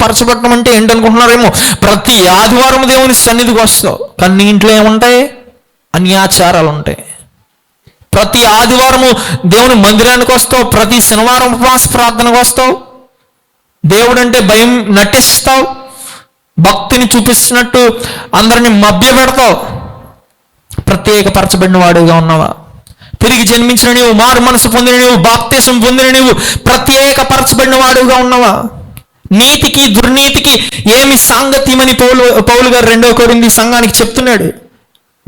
ప్రత్యేక అంటే ఏంటనుకుంటున్నారేమో? ప్రతి ఆదివారం దేవుని సన్నిధికి వస్తావు. కానీ నీ ఇంట్లో ఏముంటాయి? అన్యాచారాలు ఉంటాయి ప్రతి ఆదివారము దేవుని మందిరానికి వస్తావు. ప్రతి శనివారం ఉపవాస ప్రార్థనకు వస్తావు. దేవుడు అంటే భయం నటిస్తావు. భక్తిని చూపిస్తున్నట్టు అందరిని మభ్య పెడతావు. ప్రత్యేకపరచబడిన వాడుగా ఉన్నావా? తిరిగి జన్మించిన నీవు మారు మనసు పొందిన నీవు బాప్తీసం పొందిన నీవు ప్రత్యేకపరచబడిన వాడుగా ఉన్నావా? నీతికి దుర్నీతికి ఏమి సాంగత్యమని పౌలు పౌలు గారు రెండో కోరింది సంఘానికి చెప్తున్నాడు.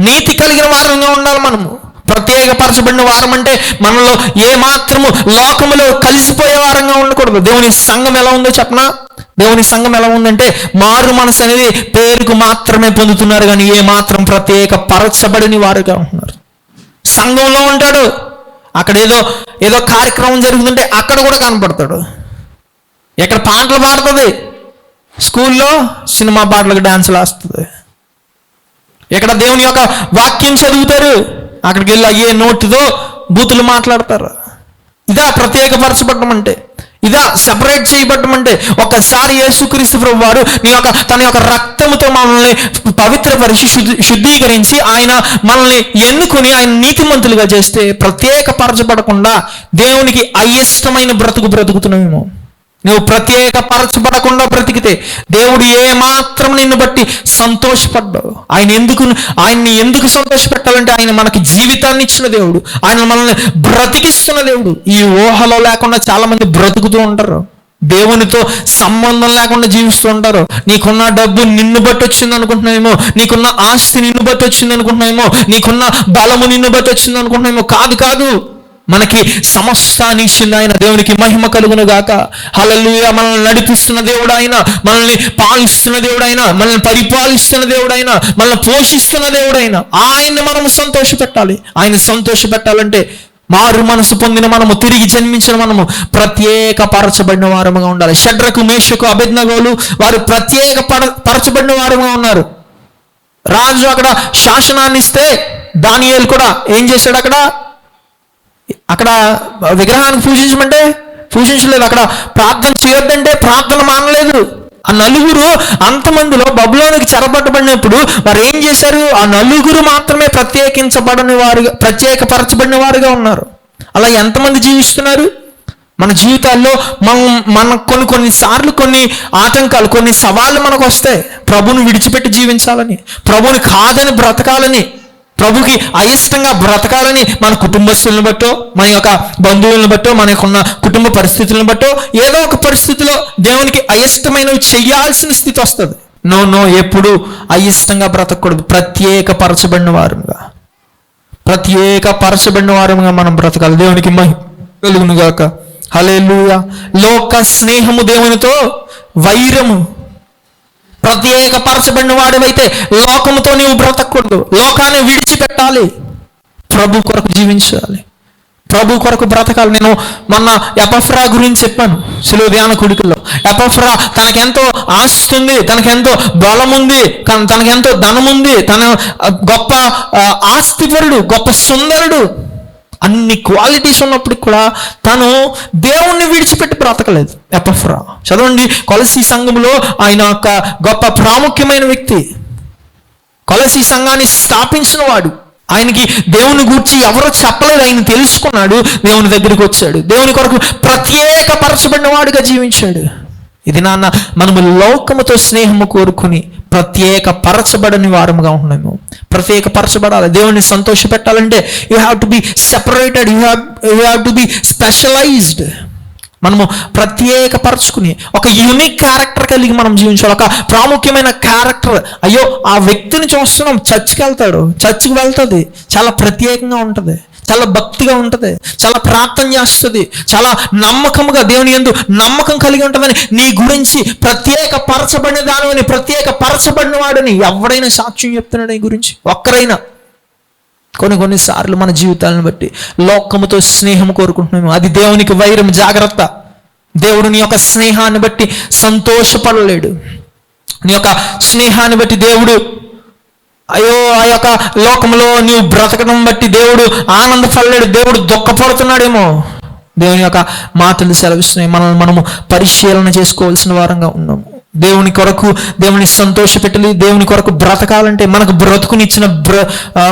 నీతి కలిగిన వారంగా ఉండాలి మనము. ప్రత్యేకపరచబడిన వారం అంటే మనలో ఏ మాత్రము లోకములో కలిసిపోయే వారంగా ఉండకూడదు. దేవుని సంఘం ఎలా ఉందో చెప్పనా? దేవుని సంఘం ఎలా ఉందంటే మారు మనసు అనేది పేరుకు మాత్రమే పొందుతున్నారు కానీ ఏ మాత్రం ప్రత్యేక పరచబడిన వారుగా ఉంటున్నారు. సంఘంలో ఉంటాడు. అక్కడ ఏదో ఏదో కార్యక్రమం జరుగుతుంటే అక్కడ కూడా కనపడతాడు. ఎక్కడ పాటలు పాడుతుంది? స్కూల్లో సినిమా పాటలకు డాన్సులు వేస్తుంది. ఇక్కడ దేవుని యొక్క వాక్యం చదువుతారు? అక్కడికి వెళ్ళి అయ్యే నోటితో బూతులు మాట్లాడతారు. ఇదా ప్రత్యేకపరచబడటం అంటే ఇదా సెపరేట్ చేయబడటం అంటే ఒక్కసారి యేసుక్రీస్తు ప్రభు వారు నీ యొక్క తన యొక్క రక్తముతో మనల్ని పవిత్రపరిచి శుద్ధి శుద్ధీకరించి ఆయన మనల్ని ఎన్నుకొని ఆయన నీతిమంతులుగా చేస్తే ప్రత్యేకపరచబడకుండా దేవునికి అయిష్టమైన బ్రతుకు బ్రతుకుతున్నామేమో. నువ్వు ప్రత్యేక పరచబడకుండా బ్రతికితే దేవుడు ఏ మాత్రం నిన్ను బట్టి సంతోషపడ్డావు ఆయన ఎందుకు ఆయన్ని ఎందుకు సంతోషపెట్టాలంటే ఆయన మనకి జీవితాన్ని ఇచ్చిన దేవుడు. ఆయన మనల్ని బ్రతికిస్తున్న దేవుడు. ఈ ఊహలో లేకుండా చాలామంది బ్రతుకుతూ ఉంటారు. దేవునితో సంబంధం లేకుండా జీవిస్తూ ఉంటారు. నీకున్న డబ్బు నిన్ను బట్టి వచ్చింది అనుకుంటున్నామేమో నీకున్న ఆస్తి నిన్ను బట్టి వచ్చింది అనుకుంటున్నామేమో నీకున్న బలము నిన్ను బట్టి వచ్చింది అనుకుంటున్నామేమో కాదు కాదు. మనకి సమస్తాన్ని ఇచ్చింది ఆయన దేవునికి మహిమ కలుగును గాక హల్లెలూయా మనల్ని నడిపిస్తున్న దేవుడు ఆయన మనల్ని పాలిస్తున్న దేవుడు ఆయన మనల్ని పరిపాలిస్తున్న దేవుడు ఆయన మనల్ని పోషిస్తున్న దేవుడు ఆయన ఆయన్ని మనము సంతోషపెట్టాలి. ఆయన సంతోష పెట్టాలంటే మారు మనసు పొందిన మనము తిరిగి జన్మించిన మనము ప్రత్యేక పరచబడిన వారముగా ఉండాలి. షడ్రకు మేషకు అభిజ్ఞగోలు వారు ప్రత్యేక పర పరచబడిన వారముగా ఉన్నారు. రాజు అక్కడ శాసనాన్ని ఇస్తే దానియేలు కూడా ఏం చేశాడు అక్కడ? అక్కడ విగ్రహానికి పూజించమంటే పూజించలేదు అక్కడ ప్రార్థన చేయొద్దంటే ప్రార్థన మానలేదు. ఆ నలుగురు అంతమందిలో బబులోనికి చెరబట్టబడినప్పుడు వారు ఏం చేశారు? ఆ నలుగురు మాత్రమే ప్రత్యేకించబడని వారుగా ప్రత్యేకపరచబడిన వారుగా ఉన్నారు. అలా ఎంతమంది జీవిస్తున్నారు? మన జీవితాల్లో మనం మన కొన్ని కొన్ని సార్లు కొన్ని ఆటంకాలు కొన్ని సవాళ్ళు మనకు వస్తాయి ప్రభుని విడిచిపెట్టి జీవించాలని ప్రభుని కాదని బ్రతకాలని. ప్రభుకి అయిష్టంగా బ్రతకాలని మన కుటుంబస్తులను బట్టో మన యొక్క బంధువులను బట్టో మన యొక్క ఉన్న కుటుంబ పరిస్థితులను బట్టో ఏదో ఒక పరిస్థితిలో దేవునికి అయిష్టమైనవి చేయాల్సిన స్థితి వస్తుంది. నో నో ఎప్పుడు అయిష్టంగా బ్రతకూడదు. ప్రత్యేక పరచబడిన వారుగా ప్రత్యేక పరచబడిన వారుగా మనం బ్రతకాలి. దేవునికి మహి కలుగును గాక హల్లెలూయా. లోక స్నేహము దేవునితో వైరము ప్రత్యేక పరచబడిన వాడివైతే లోకముతో నీవు బ్రతకూడదు. లోకాన్ని విడిచిపెట్టాలి. ప్రభు కొరకు జీవించాలి. ప్రభు కొరకు బ్రతకాలి. నేను మొన్న ఎపఫ్రా గురించి చెప్పాను సులువు ధ్యాన కుడికల్లో. ఎపఫ్రా తనకెంతో ఆశిస్తుంది ఉంది తనకెంతో బలం ఉంది తనకెంతో ధనం ఉంది తన గొప్ప ఆస్తిపరుడు గొప్ప సుందరుడు. అన్ని క్వాలిటీస్ ఉన్నప్పటికి కూడా తను దేవుణ్ణి విడిచిపెట్టి బ్రతకలేదు. ఎపఫ్రా. చదవండి. కొలసి సంఘంలో ఆయన ఒక గొప్ప ప్రాముఖ్యమైన వ్యక్తి. కొలసి సంఘాన్ని స్థాపించిన వాడు. ఆయనకి దేవుని గూర్చి ఎవరో చెప్పలేదు. ఆయన తెలుసుకున్నాడు. దేవుని దగ్గరికి వచ్చాడు. దేవుని కొరకు ప్రత్యేక పరచబడిన వాడుగా జీవించాడు. ఇది నాన్న మనము లోకముతో స్నేహము కోరుకుని ప్రత్యేక పరచబడని వారముగా ఉన్నాము ప్రత్యేక పరచబడాలి. దేవుని సంతోష పెట్టాలంటే you have to be separated you have you have to be specialised మనము ప్రత్యేక పరచుకుని ఒక యూనిక్ క్యారెక్టర్ కలిగి మనం జీవించాలి. ఒక ప్రాముఖ్యమైన క్యారెక్టర్ అయ్యో ఆ వ్యక్తిని చూస్తున్నాం. చర్చికి వెళ్తాడు. చర్చికి వెళ్తుంది. చాలా ప్రత్యేకంగా ఉంటుంది. చాలా భక్తిగా ఉంటుంది చాలా ప్రార్థన చేస్తుంది చాలా నమ్మకముగా దేవుని ఎందు నమ్మకం కలిగి ఉంటుందని నీ గురించి ప్రత్యేక పరచబడిన దానివని ప్రత్యేక పరచబడిన వాడని ఎవడైనా సాక్ష్యం చెప్తున్నాడు నీ గురించి? ఒక్కరైనా. కొన్ని కొన్నిసార్లు మన జీవితాలను బట్టి లోకముతో స్నేహం కోరుకుంటున్నాము అది దేవునికి వైరం జాగ్రత్త. దేవుడు నీ యొక్క స్నేహాన్ని బట్టి సంతోషపడలేడు. నీ యొక్క స్నేహాన్ని బట్టి దేవుడు అయ్యో ఆ యొక్క లోకంలో నీవు బ్రతకడం బట్టి దేవుడు ఆనందపడలేడు దేవుడు దుఃఖపడుతున్నాడేమో. దేవుని యొక్క మాటలు సెలవిస్తున్నాయి. మనల్ని మనము పరిశీలన చేసుకోవాల్సిన వారంగా ఉన్నాము. దేవుని కొరకు దేవుని సంతోష పెట్టాలి దేవుని కొరకు బ్రతకాలంటే మనకు బ్రతుకునిచ్చిన బ్ర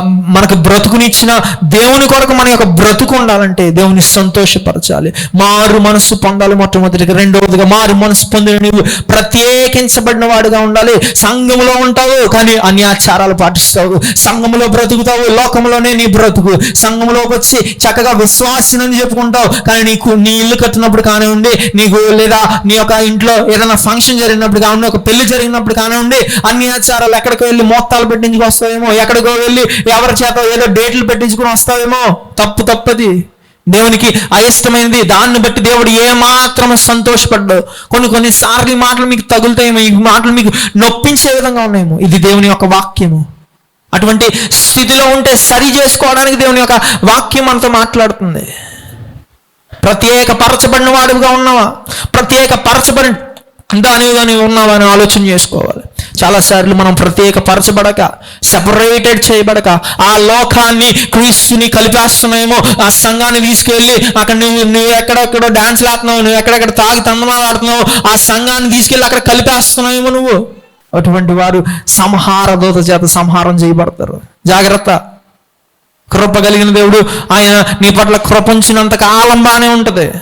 మనకు బ్రతుకునిచ్చిన దేవుని కొరకు మన యొక్క బ్రతుకు ఉండాలంటే దేవుని సంతోషపరచాలి. మారు మనసు పొందాలి మొట్టమొదటిగా. రెండవదిగా మారు మనసు పొందిన నీవు ప్రత్యేకించబడిన వాడుగా ఉండాలి. సంఘములో ఉంటావు కానీ అన్యాచారాలు పాటిస్తావు. సంఘములో బ్రతుకుతావు లోకంలోనే నీ బ్రతుకు. సంఘంలోకి వచ్చి చక్కగా విశ్వాసినని చెప్పుకుంటావు కానీ నీకు నీ ఇల్లు కట్టినప్పుడు కానివ్వండి నీకు లేదా నీ యొక్క ఇంట్లో ఏదైనా ఫంక్షన్ జరిగినప్పుడు కానివ్వండి ఒక పెళ్ళి జరిగినప్పుడు కానివ్వండి అన్ని ఆచారాలు ఎక్కడికో వెళ్ళి మొత్తాలు పెట్టించుకుని వస్తావేమో ఎక్కడికో వెళ్ళి ఎవరి చేత ఏదో డేట్లు పెట్టించుకుని వస్తావేమో తప్పు తప్పది. దేవునికి అయిష్టమైనది దాన్ని బట్టి దేవుడు ఏ మాత్రం కొన్ని కొన్ని సార్లు ఈ మాటలు మీకు తగులుతాయేమో ఈ మాటలు మీకు నొప్పించే విధంగా ఉన్నాయేమో. ఇది దేవుని యొక్క వాక్యము. అటువంటి స్థితిలో ఉంటే సరి చేసుకోవడానికి దేవుని యొక్క వాక్యం మనతో మాట్లాడుతుంది. ప్రత్యేక పరచబడిన వాడుగా ఉన్నావా? ప్రత్యేక పరచబడిన దానిగా ఉన్నామని ఆలోచన చేసుకోవాలి. చాలాసార్లు మనం ప్రత్యేక పరచబడక సెపరేటెడ్ చేయబడక ఆ లోకాన్ని క్రీస్తుని కలిపేస్తున్నాయేమో ఆ సంఘాన్ని తీసుకెళ్ళి అక్కడ నువ్వు నువ్వు ఎక్కడెక్కడో డాన్స్ ఆడుతున్నావు నువ్వు ఎక్కడెక్కడ తాగి తందనాలు ఆడుతున్నావు ఆ సంఘాన్ని తీసుకెళ్ళి అక్కడ కలిపేస్తున్నావేమో నువ్వు. అటువంటి వారు సంహార దూత చేత సంహారం చేయబడతారు. జాగ్రత్త. కృప కలిగిన దేవుడు ఆయన నీ పట్ల కృపంచినంత కాలం బాగానే ఉంటుంది.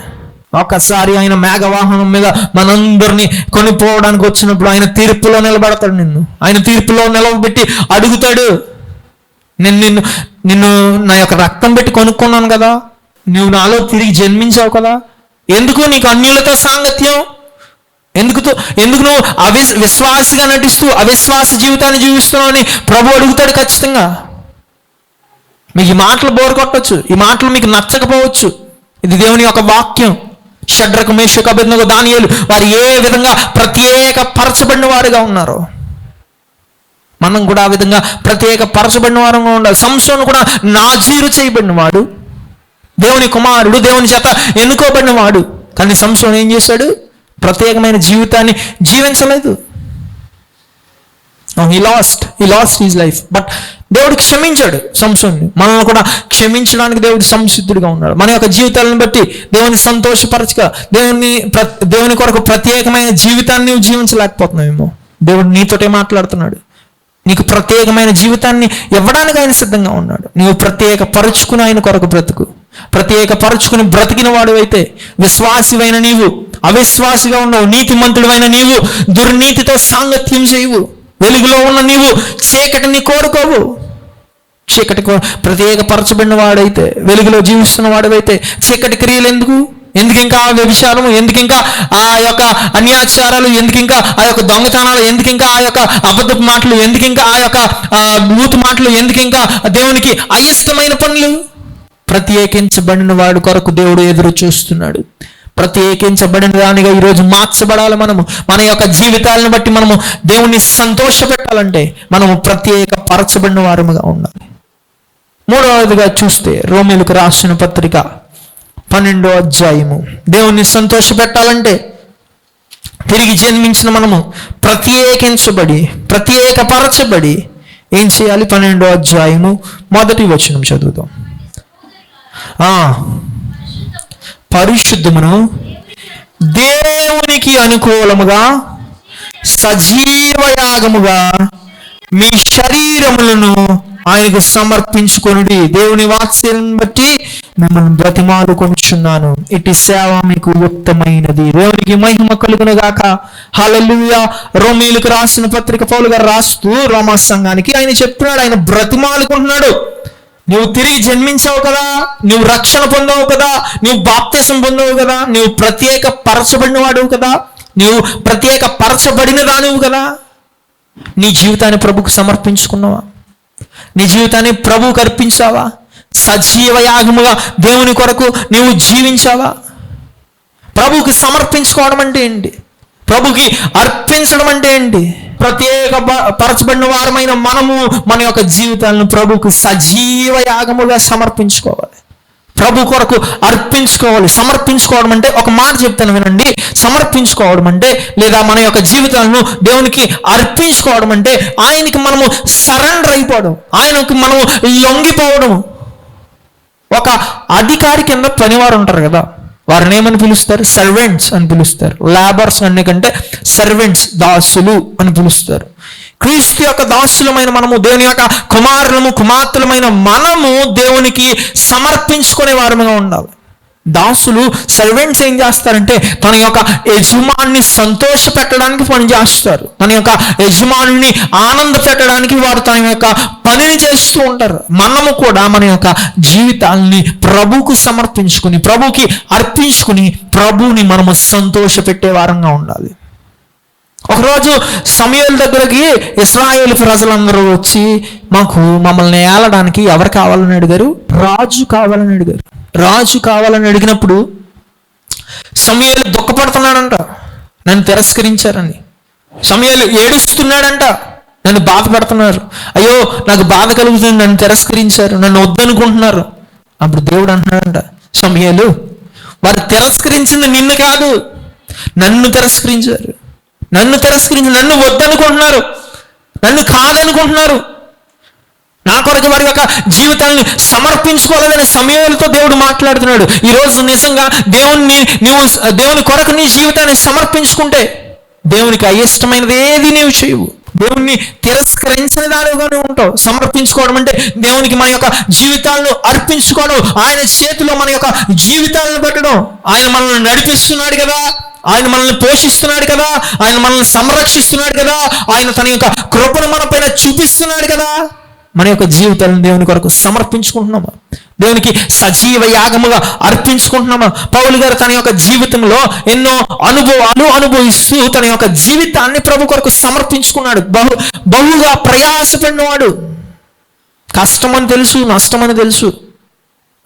ఒకసారి ఆయన మేఘవాహనం మీద మనందరినీ కొనిపోవడానికి వచ్చినప్పుడు ఆయన తీర్పులో నిలబడతాడు నిన్ను. ఆయన తీర్పులో నిలవబెట్టి అడుగుతాడు నేను నిన్ను నిన్ను నా యొక్క రక్తం పెట్టి కొనుక్కున్నాను కదా. నువ్వు నాలో తిరిగి జన్మించావు కదా. ఎందుకు నీకు అన్యులతో సాంగత్యం? ఎందుకు ఎందుకు నువ్వు అవి విశ్వాసిగా నటిస్తూ అవిశ్వాస జీవితాన్ని జీవిస్తున్నావు అని ప్రభు అడుగుతాడు ఖచ్చితంగా. మీకు ఈ మాటలు బోరు కొట్టచ్చు. ఈ మాటలు మీకు నచ్చకపోవచ్చు. ఇది దేవుని యొక్క వాక్యం. షడ్రకు మేషకు అభిజ్ఞకు దానియలు. వారు ఏ విధంగా ప్రత్యేక పరచబడిన వారుగా ఉన్నారు? మనం కూడా ఆ విధంగా ప్రత్యేక పరచబడిన వారంగా ఉండాలి. సంసోను కూడా నాజీరు చేయబడిన వాడు దేవుని కుమారుడు దేవుని చేత ఎన్నుకోబడిన వాడు కానీ సంసోను ఏం చేశాడు ప్రత్యేకమైన జీవితాన్ని జీవించలేదు. He lost he lost his life but దేవుడు క్షమించాడు సంసోన్ని. మనల్ని కూడా క్షమించడానికి దేవుడు సంసిద్ధుడిగా ఉన్నాడు. మన యొక్క జీవితాలను బట్టి దేవుని సంతోషపరచక దేవుని దేవుని కొరకు ప్రత్యేకమైన జీవితాన్ని నువ్వు జీవించలేకపోతున్నావేమో. దేవుడు నీతోటే మాట్లాడుతున్నాడు. నీకు ప్రత్యేకమైన జీవితాన్ని ఇవ్వడానికి ఆయన సిద్ధంగా ఉన్నాడు. నీవు ప్రత్యేక పరుచుకుని ఆయన కొరకు బ్రతుకు. ప్రత్యేక పరుచుకుని బ్రతికిన వాడు అయితే విశ్వాసివైన నీవు అవిశ్వాసిగా ఉండవు నీతిమంతుడివైన నీవు దుర్నీతితో సాంగత్యం చేయవు. వెలుగులో ఉన్న నీవు చీకటిని కోరుకోవు. చీకటి ప్రత్యేకపరచబడిన వాడైతే వెలుగులో జీవిస్తున్న వాడవైతే చీకటి క్రియలు ఎందుకు ఎందుకు ఇంకా ఆ వ్యభిచారము? ఎందుకు ఇంకా ఆ యొక్క అన్యాచారాలు? ఎందుకు ఇంకా ఆ యొక్క దొంగతనాలు? ఎందుకు ఇంకా ఆ యొక్క అబద్ధపు మాటలు? ఎందుకు ఇంకా ఆ యొక్క మూతు బూతు మాటలు? ఎందుకు ఇంకా దేవునికి అయిష్టమైన పనులు? ప్రత్యేకించబడిన వాడు కొరకు దేవుడు ఎదురు చూస్తున్నాడు ప్రత్యేకించబడిన దానిగా ఈరోజు మార్చబడాలి మనము. మన యొక్క జీవితాలను బట్టి మనము దేవుణ్ణి సంతోషపెట్టాలంటే మనము ప్రత్యేక పరచబడిన వారముగా ఉండాలి. మూడవదిగా చూస్తే రోమిలకు రాసిన పత్రిక పన్నెండో అధ్యాయము. దేవుణ్ణి సంతోషపెట్టాలంటే తిరిగి జన్మించిన మనము ప్రత్యేకించబడి ప్రత్యేకపరచబడి ఏం చేయాలి? పన్నెండో అధ్యాయము మొదటి వచనం చదువుతాం ఆ, పరిశుద్ధమును దేవునికి అనుకూలముగా సజీవ యాగముగా మీ శరీరములను ఆయనకు సమర్పించుకొనుడి. దేవుని వాత్సల్యం బట్టి మిమ్మల్ని బ్రతిమాలు కొనుచున్నాను. ఇటు సేవ మీకు ఉత్తమైనది. దేవునికి మహిమ కలుగును గాక హల్లెలూయా. రోమీలకు రాసిన పత్రిక పౌలుగా రాస్తూ రోమా సంఘానికి ఆయన చెప్తున్నాడు. ఆయన బ్రతిమాలుకుంటున్నాడు. నువ్వు తిరిగి జన్మించావు కదా నువ్వు రక్షణ పొందావు కదా నువ్వు బాప్తిసం పొందావు కదా నువ్వు ప్రత్యేక పరచబడిన వాడువు కదా నువ్వు ప్రత్యేక పరచబడిన దానివు కదా. నీ జీవితాన్ని ప్రభుకు సమర్పించుకున్నావా? నీ జీవితాన్ని ప్రభు అర్పించావా సజీవ యాగముగా దేవుని కొరకు నువ్వు జీవించావా? ప్రభువుకి సమర్పించుకోవడం అంటే ఏంటి? ప్రభుకి అర్పించడం అంటే ఏంటి? ప్రత్యేక ప- పరచబడిన వారమైన మనము మన యొక్క జీవితాలను ప్రభుకు సజీవ యాగముగా సమర్పించుకోవాలి. ప్రభు కొరకు అర్పించుకోవాలి. సమర్పించుకోవడం అంటే ఒక మాట చెప్తాను వినండి. సమర్పించుకోవడం అంటే లేదా మన యొక్క జీవితాలను దేవునికి అర్పించుకోవడం అంటే ఆయనకి మనము సరెండర్ అయిపోవడం. ఆయనకి మనము లొంగిపోవడం. ఒక అధికారి కింద పనివారు ఉంటారు కదా. వారిని ఏమని పిలుస్తారు? సర్వెంట్స్ అని పిలుస్తారు. లేబర్స్ అనే కంటే సర్వెంట్స్ దాసులు అని పిలుస్తారు. క్రీస్తు యొక్క దాసులమైన మనము దేవుని యొక్క కుమారులము కుమార్తెలమైన మనము దేవునికి సమర్పించుకునే వారముగా ఉండాలి. దాసులు సర్వెంట్స్ ఏం చేస్తారంటే తన యొక్క యజమాన్ని సంతోష పెట్టడానికి పని చేస్తారు తన యొక్క యజమానుని ఆనంద పెట్టడానికి వారు తన యొక్క పనిని చేస్తూ ఉంటారు. మనము కూడా మన యొక్క జీవితాల్ని ప్రభుకు సమర్పించుకుని ప్రభుకి అర్పించుకుని ప్రభుని మనము సంతోష పెట్టే వారంగా ఉండాలి. ఒకరోజు సమయాల దగ్గరికి ఇస్రాయేల్ ప్రజలందరూ వచ్చి మాకు మమ్మల్ని ఏలడానికి ఎవరు కావాలని అడిగారు? రాజు కావాలని అడిగారు. రాజు కావాలని అడిగినప్పుడు సమయాలు దుఃఖపడుతున్నాడంట. నన్ను తిరస్కరించారని. సమయాలు ఏడుస్తున్నాడంట. నన్ను బాధపడుతున్నారు అయ్యో నాకు బాధ కలుగుతుంది. నన్ను తిరస్కరించారు. నన్ను వద్దనుకుంటున్నారు. అప్పుడు దేవుడు అంటున్నాడంట సమయాలు వారు తిరస్కరించింది నిన్ను కాదు. నన్ను తిరస్కరించారు. నన్ను తిరస్కరించి నన్ను వద్దనుకుంటున్నారు. నన్ను కాదనుకుంటున్నారు. నా కొరకు వారి యొక్క జీవితాన్ని సమర్పించుకోలేదనే సమయాలతో దేవుడు మాట్లాడుతున్నాడు. ఈరోజు నిజంగా దేవుణ్ణి నీవు దేవుని కొరకు నీ జీవితాన్ని సమర్పించుకుంటే దేవునికి అయిష్టమైనది ఏది నీవు చేయవు. దేవుణ్ణి తిరస్కరించిన దానిగానే ఉంటావు. సమర్పించుకోవడం అంటే దేవునికి మన యొక్క జీవితాలను అర్పించుకోవడం ఆయన చేతిలో మన యొక్క జీవితాలను పెట్టడం. ఆయన మనల్ని నడిపిస్తున్నాడు కదా. ఆయన మనల్ని పోషిస్తున్నాడు కదా. ఆయన మనల్ని సంరక్షిస్తున్నాడు కదా. ఆయన తన యొక్క కృపను మన పైన చూపిస్తున్నాడు కదా. మన యొక్క జీవితాలను దేవుని కొరకు సమర్పించుకుంటున్నామా? దేవునికి సజీవ యాగముగా అర్పించుకుంటున్నామా? పౌలు గారు తన యొక్క జీవితంలో ఎన్నో అనుభవాలు అనుభవిస్తూ తన యొక్క జీవితాన్ని ప్రభు కొరకు సమర్పించుకున్నాడు. బహు బహుగా ప్రయాసపడినవాడు. కష్టమని తెలుసు నష్టమని తెలుసు.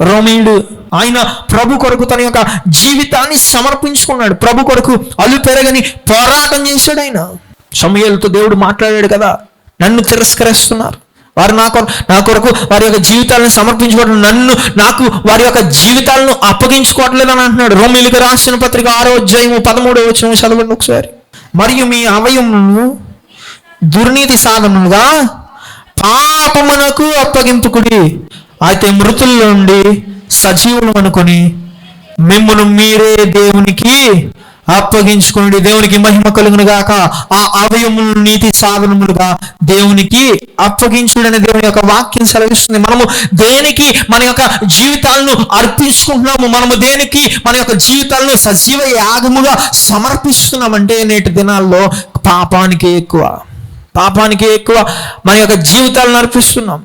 రోమేయుడు ఆయన ప్రభు కొరకు తన యొక్క జీవితాన్ని సమర్పించుకున్నాడు. ప్రభు కొరకు అలు పెరగని పోరాటం చేశాడు ఆయన. సమయాలతో దేవుడు మాట్లాడాడు కదా నన్ను తిరస్కరిస్తున్నారు. వారు నా కొరకు నా కొరకు వారి యొక్క జీవితాలను సమర్పించుకోవడం నన్ను నాకు వారి యొక్క జీవితాలను అప్పగించుకోవట్లేదు అని అంటున్నాడు. రోమిలికి రాసిన పత్రిక ఆరో అధ్యాయము పదమూడో వచ్చిన చదవండి ఒకసారి. మరియు మీ అవయవము దుర్నీతి సాధనముగా పాపమునకు అప్పగింపుకుడి అయితే మృతుల నుండి సజీవులు అనుకొని మిమ్మల్ని మీరే దేవునికి అప్పగించుకోండి. దేవునికి మహిమ కలుగును గాక. ఆ అవయములు నీతి సాధనములుగా దేవునికి అప్పగించుడని దేవుని యొక్క వాక్యం సెలవిస్తుంది. మనము దేనికి మన యొక్క జీవితాలను అర్పించుకుంటున్నాము? మనము దేనికి మన యొక్క జీవితాలను సజీవ యాగముగా సమర్పిస్తున్నామంటే నేటి దినాల్లో పాపానికి ఎక్కువ. పాపానికి ఎక్కువ. మన యొక్క జీవితాలను అర్పిస్తున్నాం.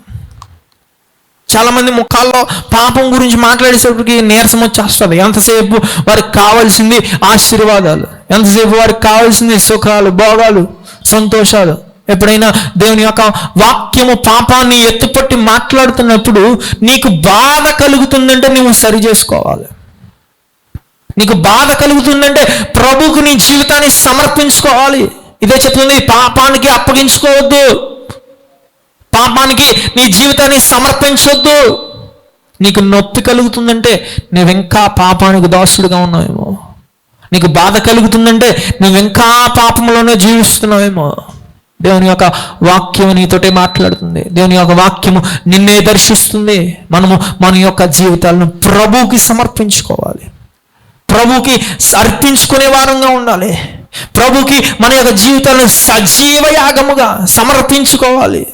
చాలామంది ముఖాల్లో పాపం గురించి మాట్లాడేసేపటికి నీరసం వచ్చేస్తుంది. ఎంతసేపు వారికి కావాల్సింది ఆశీర్వాదాలు ఎంతసేపు వారికి కావాల్సింది సుఖాలు భోగాలు సంతోషాలు. ఎప్పుడైనా దేవుని యొక్క వాక్యము పాపాన్ని ఎత్తుపట్టి మాట్లాడుతున్నప్పుడు నీకు బాధ కలుగుతుందంటే నువ్వు సరి చేసుకోవాలి. నీకు బాధ కలుగుతుందంటే ప్రభుకు నీ జీవితాన్ని సమర్పించుకోవాలి. ఇదే చెప్తుంది పాపానికి అప్పగించుకోవద్దు. పాపానికి నీ జీవితాన్ని సమర్పించొద్దు. నీకు నొప్పి కలుగుతుందంటే నువ్వింకా పాపానికి దాసుడుగా ఉన్నావేమో? నీకు బాధ కలుగుతుందంటే నువ్వింకా పాపంలోనే జీవిస్తున్నావేమో? దేవుని యొక్క వాక్యం నీతోటే మాట్లాడుతుంది. దేవుని యొక్క వాక్యము నిన్నే దర్శిస్తుంది. మనము మన యొక్క జీవితాలను ప్రభువుకి సమర్పించుకోవాలి. ప్రభుకి అర్పించుకునే వారంగా ఉండాలి. ప్రభుకి మన యొక్క జీవితాలను సజీవ యాగముగా సమర్పించుకోవాలి.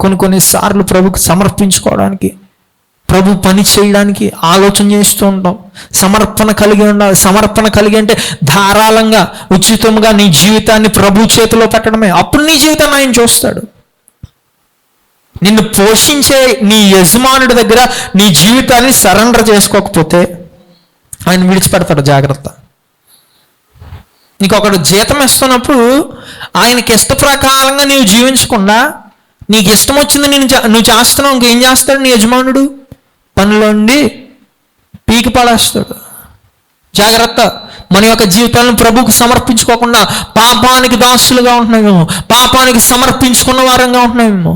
కొన్ని కొన్నిసార్లు ప్రభుకు సమర్పించుకోవడానికి ప్రభు పని చేయడానికి ఆలోచన చేస్తూ ఉంటాం. సమర్పణ కలిగి ఉండాలి సమర్పణ కలిగి అంటే ధారాళంగా ఉచితంగా నీ జీవితాన్ని ప్రభు చేతిలో పెట్టడమే. అప్పుడు నీ జీవితాన్ని ఆయన చూస్తాడు. నిన్ను పోషించే నీ యజమానుడి దగ్గర నీ జీవితాన్ని సరెండర్ చేసుకోకపోతే ఆయన విడిచిపెడతాడు జాగ్రత్త. నీకు ఒకడు జీతం ఇస్తున్నప్పుడు ఆయనకి ఇష్ట ప్రకారంగా నీవు జీవించకుండా నీకు ఇష్టం వచ్చింది నేను నువ్వు చేస్తున్నావు ఇంకేం చేస్తాడు నీ యజమానుడు? పనిలోండి పీకి పడేస్తాడు జాగ్రత్త. మన యొక్క జీవితాలను ప్రభుకు సమర్పించుకోకుండా పాపానికి దాసులుగా ఉంటున్నామేమో పాపానికి సమర్పించుకున్న వారంగా ఉంటున్నామేమో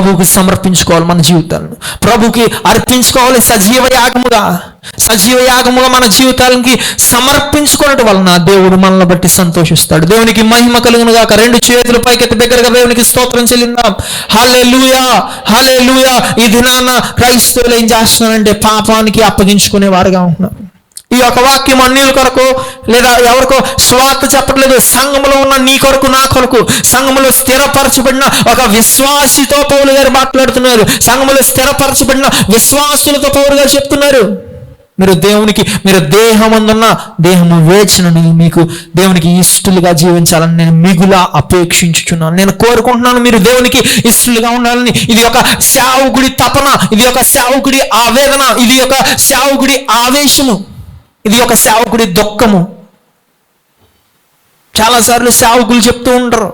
ప్రభువుకి సమర్పించుకోవాలి మన జీవితాలను. ప్రభుకి అర్పించుకోవాలి సజీవ యాగముగా. సజీవ యాగముగా మన జీవితాలకి సమర్పించుకోవడం వలన దేవుడు మనల్ని బట్టి సంతోషిస్తాడు. దేవునికి మహిమ కలుగును గాక రెండు చేతుల పైకెత్తి దగ్గరగా దేవునికి స్తోత్రం చెల్లిందాం హలే లూయా హలే లూయా ఈ దినాన క్రైస్తవులు ఏం చేస్తున్నారంటే పాపానికి అప్పగించుకునే వారుగా ఉంటున్నారు. ఈ యొక్క వాక్యం అన్నిల కొరకు లేదా ఎవరికో స్వార్థ చెప్పట్లేదు సంఘములో ఉన్న నీ కొరకు నా కొరకు సంఘములో స్థిరపరచబడిన ఒక విశ్వాసితో పౌలు గారు మాట్లాడుతున్నారు. సంఘములో స్థిరపరచబడిన విశ్వాసులతో పౌలు గారు చెప్తున్నారు. మీరు దేవునికి మీరు దేహమందున్న దేహము వేచినని మీకు దేవునికి ఇష్టలుగా జీవించాలని నేను మిగులా అపేక్షించుచున్నాను. నేను కోరుకుంటున్నాను మీరు దేవునికి ఇష్టలుగా ఉండాలని. ఇది ఒక శావుకుడి తపన ఇది ఒక శావుకుడి ఆవేదన ఇది ఒక శావుకుడి ఆవేశము. ఇది ఒక సేవకుడి దుఃఖము. చాలాసార్లు సేవకులు చెప్తూ ఉంటారు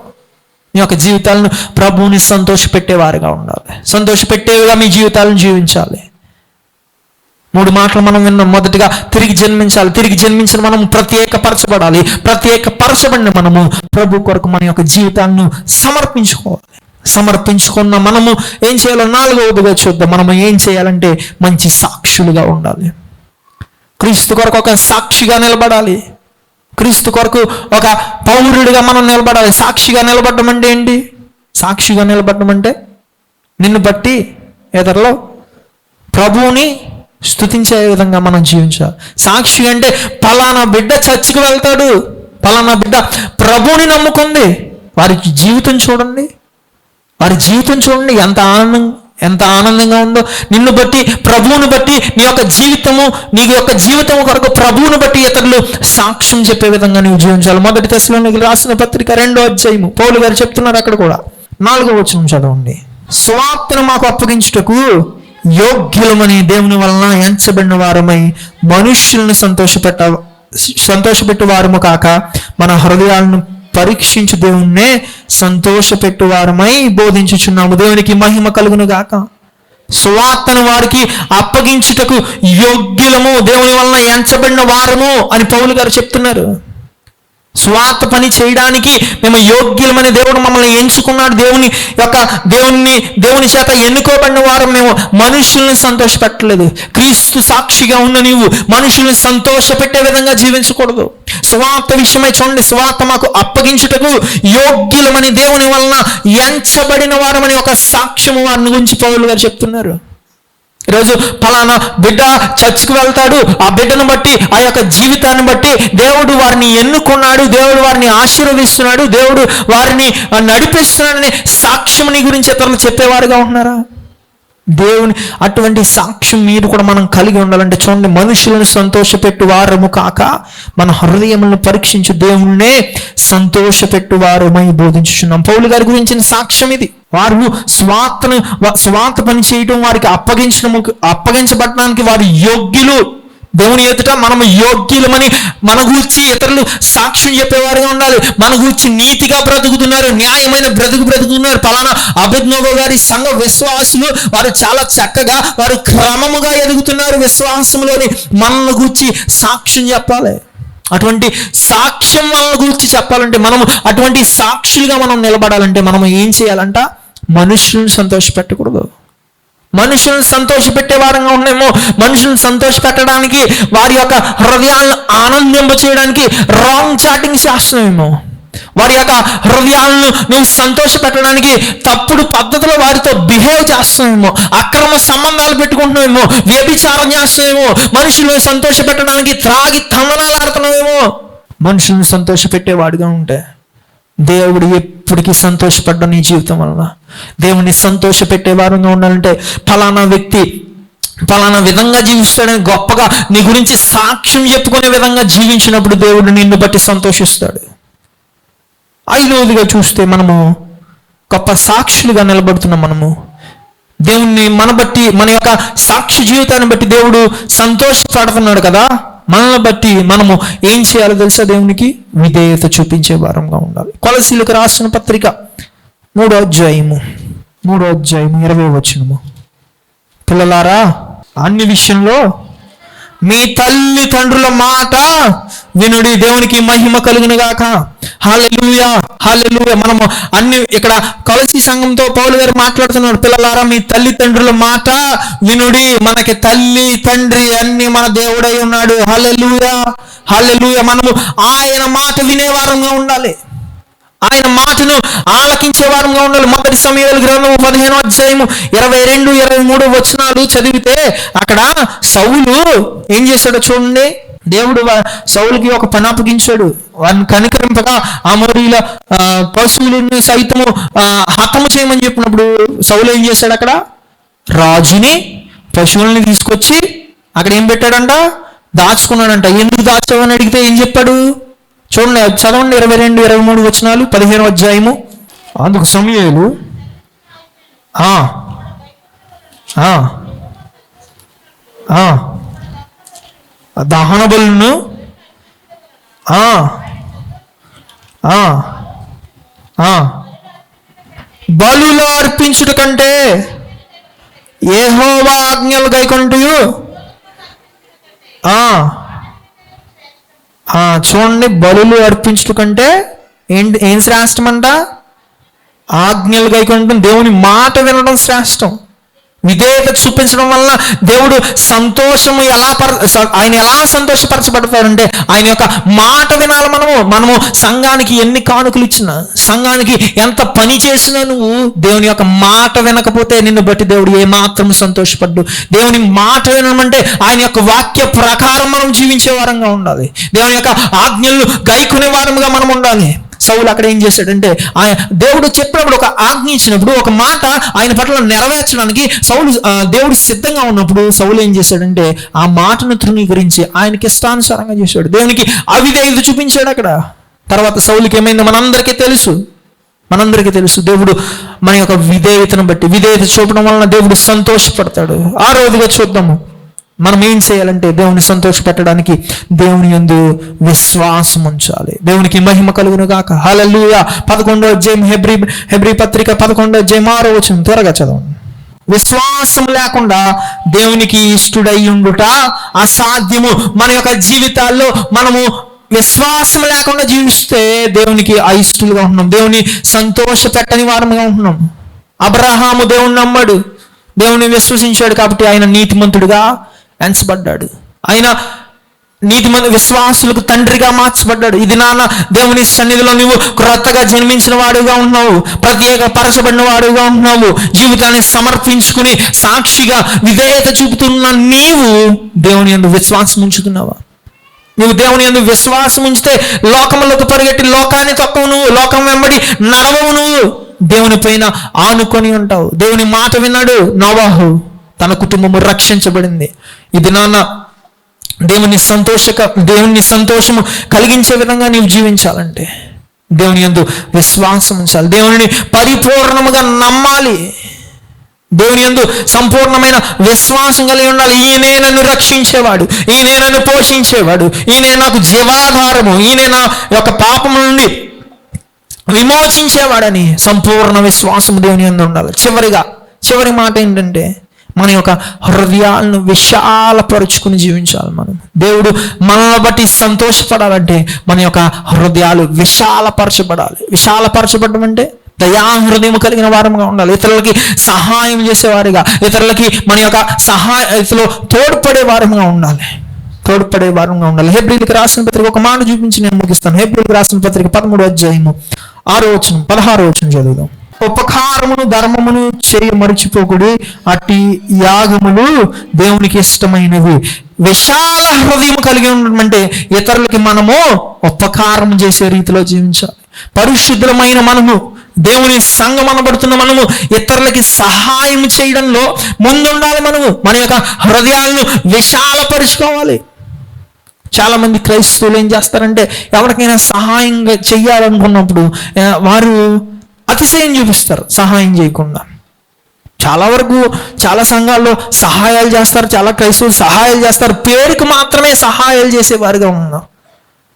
మీ యొక్క జీవితాలను ప్రభువుని సంతోషపెట్టేవారుగా ఉండాలి. సంతోషపెట్టేవిగా మీ జీవితాలను జీవించాలి. మూడు మాటలు మనం విన్నాం. మొదటిగా తిరిగి జన్మించాలి. తిరిగి జన్మించిన మనం ప్రత్యేకపరచబడాలి. ప్రత్యేకపరచబడిన మనము ప్రభు కొరకు మన యొక్క జీవితాలను సమర్పించుకోవాలి. సమర్పించుకున్న మనము ఏం చేయాలో నాలుగవదిగా చూద్దాం. మనము ఏం చేయాలంటే మంచి సాక్షులుగా ఉండాలి. క్రీస్తు కొరకు ఒక సాక్షిగా నిలబడాలి. క్రీస్తు కొరకు ఒక పౌరుడిగా మనం నిలబడాలి. సాక్షిగా నిలబడడం అంటే ఏంటి? సాక్షిగా నిలబడడం అంటే నిన్ను బట్టి ఎదరలో ప్రభువుని స్తుతించే విధంగా మనం జీవించాలి. సాక్షి అంటే పలానా బిడ్డ చర్చికి వెళ్తాడు. పలానా బిడ్డ ప్రభువుని నమ్ముకుంది. వారి జీవితం చూడండి. వారి జీవితం చూడండి ఎంత ఆనందం ఎంత ఆనందంగా ఉందో. నిన్ను బట్టి ప్రభువును బట్టి నీ యొక్క జీవితము నీ యొక్క జీవితం కొరకు ప్రభువును బట్టి ఇతరులు సాక్ష్యం చెప్పే విధంగా నీవు జీవించాలి. మొదటి దశలో నీకు రాసిన పత్రిక రెండో అధ్యాయము. పౌలు గారు చెప్తున్నారు అక్కడ కూడా. నాలుగో వచ్చిన చదవండి. స్వార్థను మాకు అప్పగించుటకు యోగ్యులమని దేవుని వలన ఎంచబడిన వారమై మనుష్యులను సంతోషపెట్ట సంతోషపెట్టు వారము కాక మన హృదయాలను పరీక్షించు దేవుణ్ణే సంతోషపెట్టు వారమై బోధించుచున్నాము. దేవునికి మహిమ కలుగును గాక సువార్తను వారికి అప్పగించుటకు యోగ్యులము. దేవుని వలన ఎంచబడిన వారము అని పౌలు గారు చెప్తున్నారు. స్వార్థ పని చేయడానికి మేము యోగ్యులమని దేవుడు మమ్మల్ని ఎంచుకున్నాడు. దేవుని యొక్క దేవుని దేవుని చేత ఎన్నుకోబడిన వారు మేము మనుషుల్ని సంతోషపెట్టలేదు. క్రీస్తు సాక్షిగా ఉన్న నీవు మనుషుల్ని సంతోషపెట్టే విధంగా జీవించకూడదు. స్వార్థ విషయమై చూడండి. స్వార్థ మాకు అప్పగించుటకు యోగ్యులమని దేవుని వలన ఎంచబడిన వారమని ఒక సాక్ష్యము వారిని గురించి పౌరులు గారు చెప్తున్నారు. ఈరోజు ఫలానా బిడ్డ చర్చ్కి వెళ్తాడు. ఆ బిడ్డను బట్టి ఆ యొక్క జీవితాన్ని బట్టి దేవుడు వారిని ఎన్నుకున్నాడు. దేవుడు వారిని ఆశీర్వదిస్తున్నాడు. దేవుడు వారిని నడిపిస్తున్నాడని సాక్ష్యం నీ గురించి ఇతరులు చెప్పేవారుగా ఉంటున్నారా దేవుని అటువంటి సాక్ష్యం మీరు కూడా మనం కలిగి ఉండాలంటే చూడండి మనుషులను సంతోషపెట్టు వారము కాక మన హృదయములను పరీక్షించు దేవుణ్ణే సంతోషపెట్టు వారమై బోధించుచున్నాం. పౌలు గారి గురించిన సాక్ష్యం ఇది. వారు స్వార్థను స్వార్థ పని చేయటం వారికి అప్పగించడం అప్పగించబడడానికి వారు యోగ్యులు. దేవుని ఎదుట మనము యోగ్యులమని మన గురించి ఇతరులు సాక్ష్యం చెప్పేవారుగా ఉండాలి. మన గురించి నీతిగా బ్రతుకుతున్నారు న్యాయమైన బ్రతుకు బ్రతుకుతున్నారు. పలానా అభిజ్ఞోగ గారి సంఘ విశ్వాసులు వారు చాలా చక్కగా వారు క్రమముగా ఎదుగుతున్నారు విశ్వాసంలోని మనల్ని గురించి సాక్ష్యం చెప్పాలి. అటువంటి సాక్ష్యం మన గురించి చెప్పాలంటే మనం అటువంటి సాక్షులుగా మనం నిలబడాలంటే మనం ఏం చేయాలంట? మనుషులను సంతోషపెట్టకూడదు. మనుషులను సంతోషపెట్టే వారంగా ఉండేమో. మనుషులను సంతోషపెట్టడానికి వారి యొక్క హృదయాలను ఆనందింప చేయడానికి రాంగ్ చాటింగ్ చేస్తున్నామేమో వారి యొక్క హృదయాలను నువ్వు సంతోషపెట్టడానికి తప్పుడు పద్ధతిలో వారితో బిహేవ్ చేస్తున్నామేమో అక్రమ సంబంధాలు పెట్టుకుంటున్నామేమో వ్యభిచారం చేస్తున్నామేమో మనుషులను సంతోషపెట్టడానికి త్రాగి తందనాలు ఆడుతున్నామేమో మనుషులను సంతోషపెట్టేవాడిగా ఉంటే దేవుడు ఎప్పటికీ సంతోషపడ్డా నీ జీవితం వల్ల దేవుని సంతోషపెట్టే వారంగా ఉండాలంటే ఫలానా వ్యక్తి ఫలానా విధంగా జీవిస్తాడని గొప్పగా నీ గురించి సాక్ష్యం చెప్పుకునే విధంగా జీవించినప్పుడు దేవుడు నిన్ను బట్టి సంతోషిస్తాడు. ఐదవదిగా చూస్తే మనము గొప్ప సాక్షులుగా నిలబడుతున్నాం మనము. దేవుణ్ణి మన బట్టి మన యొక్క సాక్షి జీవితాన్ని బట్టి దేవుడు సంతోషపడుతున్నాడు కదా. మనల్ని బట్టి మనము ఏం చేయాలో తెలుసా దేవునికి? విధేయత చూపించే వారంగా ఉండాలి. కొలసీలకు రాసిన పత్రిక మూడో అధ్యాయము. మూడో అధ్యాయము ఇరవై వచనము. పిల్లలారా అన్ని విషయంలో మీ తల్లిదండ్రుల మాట వినుడి దేవునికి మహిమ కలుగును గాక హాలెలూయా మనము అన్ని ఇక్కడ కలసి సంఘంతో పౌలు గారు మాట్లాడుతున్నాడు పిల్లలారా మీ తల్లిదండ్రుల మాట వినుడి మనకి తల్లి తండ్రి అన్ని మన దేవుడై ఉన్నాడు. హాలెలూయా హాలెలూయా మనము ఆయన మాట వినేవారంగా ఉండాలి. ఆయన మాటను ఆలకించే వారంగా ఉండాలి. మొదటి సమయాల గ్రంథము పదిహేను అధ్యాయము ఇరవై రెండు ఇరవై మూడు వచనాలు చదివితే అక్కడ సౌలు ఏం చేశాడో చూడండి. దేవుడు సౌలుకి ఒక పని అప్పగించాడు. వారిని కనికరింపగా అమరుల పశువులను సైతము హతము చేయమని చెప్పినప్పుడు సౌలు ఏం చేశాడు అక్కడ? రాజుని పశువుల్ని తీసుకొచ్చి అక్కడ ఏం పెట్టాడంట? దాచుకున్నాడంట. ఎందుకు దాచావని అడిగితే ఏం చెప్పాడు? చూడండి చదవండి ఇరవై రెండు ఇరవై మూడు వచనాలు పదిహేను అధ్యాయము. అందుకు సమయాలు దహన ఆ, బలులు అర్పించుట కంటే ఏహోవా ఆజ్ఞలు గైకొంటూ చూడండి బలులు అర్పించడం కంటే ఏంటి ఏం శ్రేష్టం అంట ఆజ్ఞలు గైకొనడం దేవుని మాట వినడం శ్రేష్టం. విధేయత చూపించడం వలన దేవుడు సంతోషము ఎలా పర స- ఆయన ఎలా సంతోషపరచబడతాడంటే ఆయన యొక్క మాట వినాలి మనము. మనము సంఘానికి ఎన్ని కానుకలు ఇచ్చినా సంఘానికి ఎంత పని చేసినా నువ్వు దేవుని యొక్క మాట వినకపోతే నిన్ను బట్టి దేవుడు ఏమాత్రం సంతోషపడ్డు. దేవుని మాట వినమంటే ఆయన యొక్క వాక్య ప్రకారం మనం జీవించే వారంగా ఉండాలి. దేవుని యొక్క ఆజ్ఞలు గైకునే వారముగా మనం ఉండాలి. సౌలు అక్కడ ఏం చేశాడంటే ఆయన దేవుడు చెప్పినప్పుడు ఒక ఆజ్ఞ ఇచ్చినప్పుడు ఒక మాట ఆయన పట్ల నెరవేర్చడానికి సౌలు దేవుడు సిద్ధంగా ఉన్నప్పుడు సౌలు ఏం చేశాడంటే ఆ మాటను తృణీకరించి ఆయనకి ఇష్టానుసారంగా చేశాడు. దేవునికి అవిధేయత చూపించాడు అక్కడ. తర్వాత సౌలుకి ఏమైందో? మనందరికీ తెలుసు. మనందరికీ తెలుసు. దేవుడు మన యొక్క విధేయతను బట్టి విధేయత చూపడం వలన దేవుడు సంతోషపడతాడు. ఆ రోజుగా చూద్దాము. మనం ఏం చేయాలంటే దేవుని సంతోషపెట్టడానికి దేవుని యందు విశ్వాసం ఉంచాలి. దేవునికి మహిమ కలుగును గాక. హల్లెలూయా పదకొండో జేమ్ హెబ్రి హెబ్రి పత్రిక పదకొండో జేమారో వచ్చిన త్వరగా చదవండి. విశ్వాసం లేకుండా దేవునికి ఇష్టడై ఉండుట అసాధ్యము. మన యొక్క జీవితాల్లో మనము విశ్వాసం లేకుండా జీవిస్తే దేవునికి అయిష్టులుగా ఉంటున్నాం. దేవుని సంతోష పెట్టని వారముగా ఉంటున్నాం. అబ్రహాము దేవుని నమ్మాడు. దేవుని విశ్వసించాడు కాబట్టి ఆయన నీతిమంతుడుగా ఎంచబడ్డాడు. ఆయన మంది విశ్వాసులకు తండ్రిగా మార్చబడ్డాడు. ఇది నాన్న దేవుని సన్నిధిలో నువ్వు క్రొత్తగా జన్మించిన వాడుగా ఉన్నావు. ప్రత్యేక పరచబడిన వాడుగా ఉన్నావు. జీవితాన్ని సమర్పించుకుని సాక్షిగా విధేయత చూపుతున్న నీవు దేవుని యందు విశ్వాసం ఉంచుతున్నావా? నువ్వు దేవుని యందు విశ్వాసం ఉంచితే లోకములకు పరిగెట్టి లోకాన్ని తక్కువ నువ్వు లోకం వెంబడి నడవవు నువ్వు. దేవుని పైన ఆనుకొని ఉంటావు. దేవుని మాట విన్నాడు నవాహు. తన కుటుంబము రక్షించబడింది. ఇది నాన్న దేవుని సంతోషక దేవుని సంతోషము కలిగించే విధంగా నీవు జీవించాలంటే దేవుని యందు విశ్వాసం ఉంచాలి. దేవుని పరిపూర్ణముగా నమ్మాలి. దేవుని యందు సంపూర్ణమైన విశ్వాసం కలిగి ఉండాలి. ఈయనే నన్ను రక్షించేవాడు. ఈయనే నన్ను పోషించేవాడు. ఈయనే నాకు జీవాధారము. ఈయనే నా యొక్క పాపం నుండి విమోచించేవాడని సంపూర్ణ విశ్వాసం దేవుని యందు ఉండాలి. చివరిగా చివరి మాట ఏంటంటే మన యొక్క హృదయాలను విశాలపరుచుకుని జీవించాలి మనం. దేవుడు మనల్ని బట్టి సంతోషపడాలంటే మన యొక్క హృదయాలు విశాలపరచబడాలి. విశాలపరచబడడం అంటే దయా హృదయం కలిగిన వారముగా ఉండాలి. ఇతరులకి సహాయం చేసేవారిగా ఇతరులకి మన యొక్క సహాయ సహాయతలో తోడ్పడే వారముగా ఉండాలి. తోడ్పడే వారంగా ఉండాలి. హెబ్రిల్కి రాసిన పత్రిక ఒక మాట చూపించి నేను ముగిస్తాను. హెబ్రిల్కి రాసిన పత్రిక పదమూడు అధ్యాయము ఆరో వచనం పదహారో వచనం చదువుదాం. ఉపకారమును ధర్మమును చేయ మరిచిపోకుడి అట్టి యాగములు దేవునికి ఇష్టమైనవి. విశాల హృదయం కలిగి ఉండడం అంటే ఇతరులకి మనము ఉపకారం చేసే రీతిలో జీవించాలి. పరిశుద్ధమైన మనము దేవుని సంఘం అనబడుతున్న మనము ఇతరులకి సహాయం చేయడంలో ముందుండాలి మనము. మన యొక్క హృదయాలను విశాలపరుచుకోవాలి. చాలా మంది క్రైస్తవులు ఏం చేస్తారంటే ఎవరికైనా సహాయంగా చెయ్యాలనుకున్నప్పుడు వారు అతిశయం చూపిస్తారు సహాయం చేయకుండా. చాలా వరకు చాలా సంఘాల్లో సహాయాలు చేస్తారు చాలా క్రైస్తవులు సహాయాలు చేస్తారు పేరుకు మాత్రమే సహాయాలు చేసేవారుగా ఉన్నారు.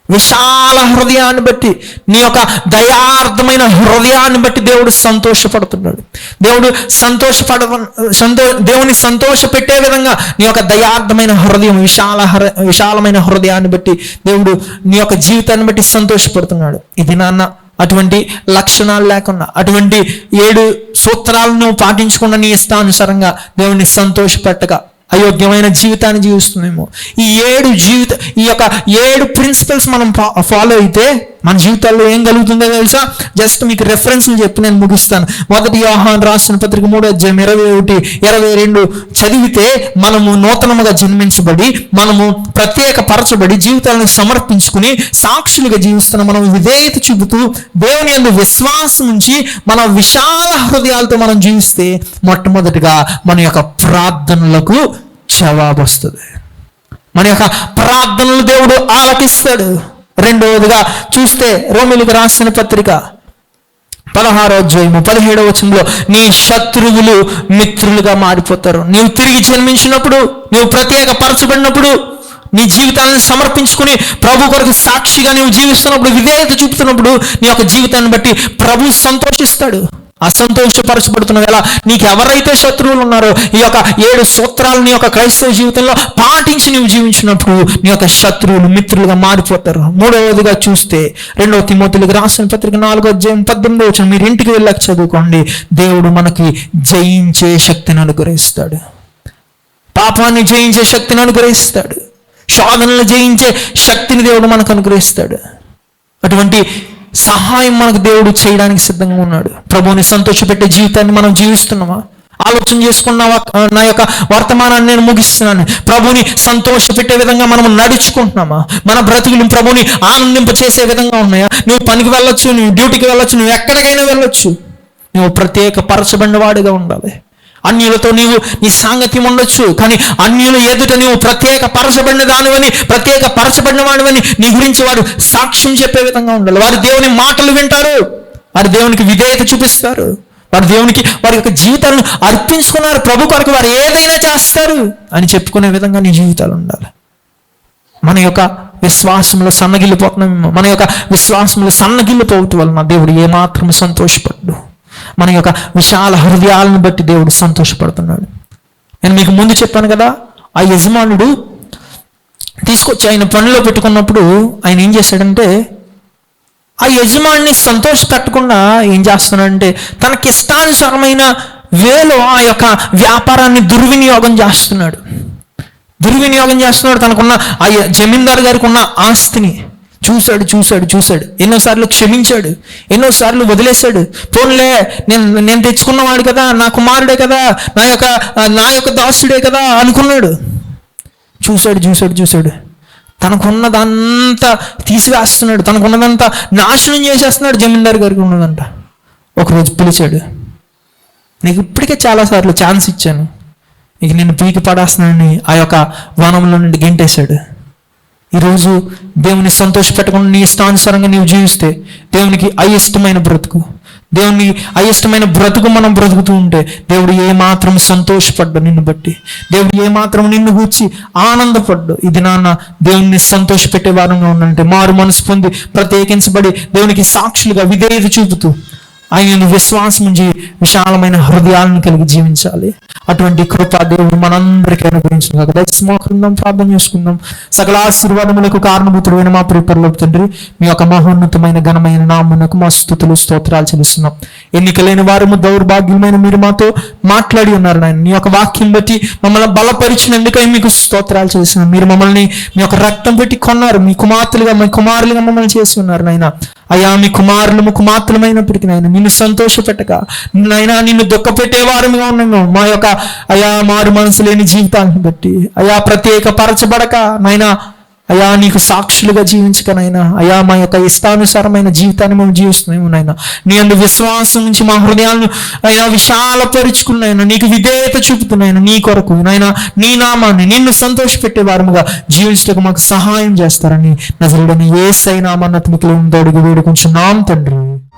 విశాల హృదయాన్ని బట్టి నీ యొక్క దయార్థమైన హృదయాన్ని బట్టి దేవుడు సంతోషపడుతున్నాడు. దేవుడు సంతోషపడ సంతో దేవుని సంతోషపెట్టే విధంగా నీ యొక్క దయార్థమైన హృదయం విశాల హృ- విశాలమైన హృదయాన్ని బట్టి దేవుడు నీ యొక్క జీవితాన్ని బట్టి సంతోషపడుతున్నాడు. ఇది నాన్న అటువంటి లక్షణాలు లేకుండా అటువంటి ఏడు సూత్రాలను పాటించకుండా నీ ఇష్టానుసారంగా దేవుని సంతోషపెట్టగా అయోగ్యమైన జీవితాన్ని జీవిస్తున్నామో ఈ ఏడు జీవిత ఈ యొక్క ఏడు ప్రిన్సిపల్స్ మనం ఫాలో అయితే మన జీవితాల్లో ఏం కలుగుతుందో తెలుసా? జస్ట్ మీకు రెఫరెన్స్లు చెప్పి నేను ముగిస్తాను. మొదటి యోహాన్ రాసిన పత్రిక మూడో అధ్యాయం ఇరవై ఒకటి ఇరవై రెండు చదివితే మనము నూతనముగా జన్మించబడి మనము ప్రత్యేక పరచబడి జీవితాలను సమర్పించుకుని సాక్షులుగా జీవిస్తున్న మనం విధేయత చూపుతూ దేవుని యందు విశ్వాసం ఉంచి మన విశాల హృదయాలతో మనం జీవిస్తే మొట్టమొదటిగా మన యొక్క ప్రార్థనలకు జవాబు వస్తుంది మన యొక్క ప్రార్థనలు దేవుడు ఆలకిస్తాడు. రెండవదిగా చూస్తే రోమిలకు రాసిన పత్రిక పదహారో అధ్యాయము పదిహేడవ వచనంలో నీ శత్రువులు మిత్రులుగా మారిపోతారు. నీవు తిరిగి జన్మించినప్పుడు నీవు ప్రత్యేక పరచబడినప్పుడు నీ జీవితాలను సమర్పించుకుని ప్రభు కొరకు సాక్షిగా నీవు జీవిస్తున్నప్పుడు విధేయత చూపుతున్నప్పుడు నీ యొక్క జీవితాన్ని బట్టి ప్రభు సంతోషిస్తాడు. అసంతోషపరచబడుతున్న వేళ నీకు ఎవరైతే శత్రువులు ఉన్నారో ఈ యొక్క ఏడు సూత్రాలు నీ యొక్క క్రైస్తవ జీవితంలో పాటించి నీవు జీవించినప్పుడు నీ యొక్క శత్రువులు మిత్రులుగా మారిపోతారు. మూడవదిగా చూస్తే రెండవ తిమోతులకు రాసిన పత్రిక నాలుగో అధ్యాయం పద్దెనిమిది వచ్చిన మీరు ఇంటికి వెళ్ళక చదువుకోండి. దేవుడు మనకి జయించే శక్తిని అనుగ్రహిస్తాడు. పాపాన్ని జయించే శక్తిని అనుగ్రహిస్తాడు. శోధనలు జయించే శక్తిని దేవుడు మనకు అనుగ్రహిస్తాడు. అటువంటి సహాయం మనకు దేవుడు చేయడానికి సిద్ధంగా ఉన్నాడు. ప్రభువుని సంతోషపెట్టే జీవితాన్ని మనం జీవిస్తున్నామా? ఆలోచన చేసుకున్నావా? నా యొక్క వర్తమానాన్ని నేను ముగిస్తున్నాను. ప్రభుని సంతోషపెట్టే విధంగా మనం నడుచుకుంటున్నామా? మన బ్రతుకులు ప్రభుని ఆనందింప చేసే విధంగా ఉన్నాయా? నువ్వు పనికి వెళ్ళొచ్చు నువ్వు డ్యూటీకి వెళ్ళొచ్చు నువ్వు ఎక్కడికైనా వెళ్ళొచ్చు. నువ్వు ప్రత్యేక పరచబడిన వాడిగా ఉండాలి. అన్యులతో నీవు నీ సాంగత్యం ఉండొచ్చు కానీ అన్యుల ఎదుట నీవు ప్రత్యేక పరచబడిన దానివని ప్రత్యేక పరచబడిన వాడివని నీ గురించి వారు సాక్ష్యం చెప్పే విధంగా ఉండాలి. వారు దేవుని మాటలు వింటారు వారు దేవునికి విధేయత చూపిస్తారు వారు దేవునికి వారి యొక్క జీవితాలను అర్పించుకున్నారు ప్రభు కొరకు వారు ఏదైనా చేస్తారు అని చెప్పుకునే విధంగా నీ జీవితాలు ఉండాలి. మన యొక్క విశ్వాసంలో సన్నగిల్లిపోతున్నాం మన యొక్క విశ్వాసంలో సన్నగిల్లిపోవటం వలన దేవుడు ఏమాత్రం సంతోషపడ్డు. మన యొక్క విశాల హృదయాలను బట్టి దేవుడు సంతోషపడుతున్నాడు. నేను మీకు ముందు చెప్పాను కదా ఆ యజమానుడు తీసుకొచ్చి ఆయన పనిలో పెట్టుకున్నప్పుడు ఆయన ఏం చేశాడంటే ఆ యజమాని సంతోషపెట్టకుండా ఏం చేస్తున్నాడంటే తనకి ఇష్టానుసారమైన వేలో ఆ యొక్క వ్యాపారాన్ని దుర్వినియోగం చేస్తున్నాడు. దుర్వినియోగం చేస్తున్నాడు తనకున్న ఆ జమీందారు గారికి ఉన్న ఆస్తిని. చూశాడు చూశాడు చూశాడు. ఎన్నోసార్లు క్షమించాడు ఎన్నోసార్లు వదిలేశాడు. పోన్లే నేను నేను తెచ్చుకున్నవాడు కదా నా కుమారుడే కదా నా యొక్క నా యొక్క దాసుడే కదా అనుకున్నాడు. చూశాడు చూశాడు చూశాడు. తనకున్నదంతా తీసివేస్తున్నాడు తనకున్నదంతా నాశనం చేసేస్తున్నాడు జమీందారు గారికి ఉన్నదంట. ఒకరోజు పిలిచాడు నీకు ఇప్పటికే చాలాసార్లు ఛాన్స్ ఇచ్చాను. ఇక నేను పీకి పడేస్తున్నానని ఆ యొక్క వనంలో నుండి గెంటేశాడు. ఈరోజు దేవుని సంతోషపెట్టకుండా నీ ఇష్టానుసారంగా నీవు జీవిస్తే దేవునికి అయిష్టమైన బ్రతుకు. దేవుని అయిష్టమైన బ్రతుకు మనం బ్రతుకుతూ ఉంటే దేవుడు ఏమాత్రం సంతోషపడ్డు నిన్ను బట్టి. దేవుడు ఏమాత్రం నిన్ను కూర్చి ఆనందపడ్డు. ఇది నాన్న దేవుణ్ణి సంతోషపెట్టే వారంగా ఉండంటే మారు మనసు పొంది ప్రత్యేకించబడి దేవునికి సాక్షులుగా విధేయత చూపుతూ ఆయనను విశ్వాసం ఉంచి విశాలమైన హృదయాలను కలిగి జీవించాలి. అటువంటి కృప దేవుడు మనందరికీ అనుగ్రహించిన కాక దయచేసి ప్రార్థన చేసుకుందాం. సకల ఆశీర్వాదములకు కారణభూతుడైన మా ప్రిపరలోపు తండ్రి మీ యొక్క మహోన్నతమైన ఘనమైన నామునకు మా స్థుతులు స్తోత్రాలు చెల్లిస్తున్నాం. ఎన్నికలైన వారము దౌర్భాగ్యమైన మీరు మాతో మాట్లాడి ఉన్నారు నాయన. మీ యొక్క వాక్యం బట్టి మమ్మల్ని బలపరిచినందుకై మీకు స్తోత్రాలు చేస్తున్నాం మీరు మమ్మల్ని మీ యొక్క రక్తం పెట్టి కొన్నారు. మీ కుమార్తెలుగా మీ కుమారులుగా మమ్మల్ని చేసి ఉన్నారు నాయన. అయా మీ కుమారులము కుమార్తెలమైనప్పటికీ నాయన నిన్ను సంతోషపెట్టక. నాయన నిన్ను దుఃఖపెట్టే వారముగా ఉన్నాము మా యొక్క అయా మారు మనసు లేని జీవితాన్ని బట్టి. అయా ప్రత్యేక పరచబడక నాయన అయా నీకు సాక్షులుగా జీవించక అయా మా యొక్క ఇష్టానుసారమైన జీవితాన్ని మేము జీవిస్తున్నాము నాయన నీ అందు విశ్వాసం నుంచి మా హృదయాలను అయా విశాలపరుచుకున్నాయన నీకు విధేయత చూపుతున్నాయన నీ కొరకు నాయన నీ నామాన్ని నిన్ను సంతోషపెట్టే వారముగా జీవించటకు మాకు సహాయం చేస్తారని నజరుడని ఏ సైనామన్నతమికి తోడుగు వేడుకుంటున్నాం తండ్రి.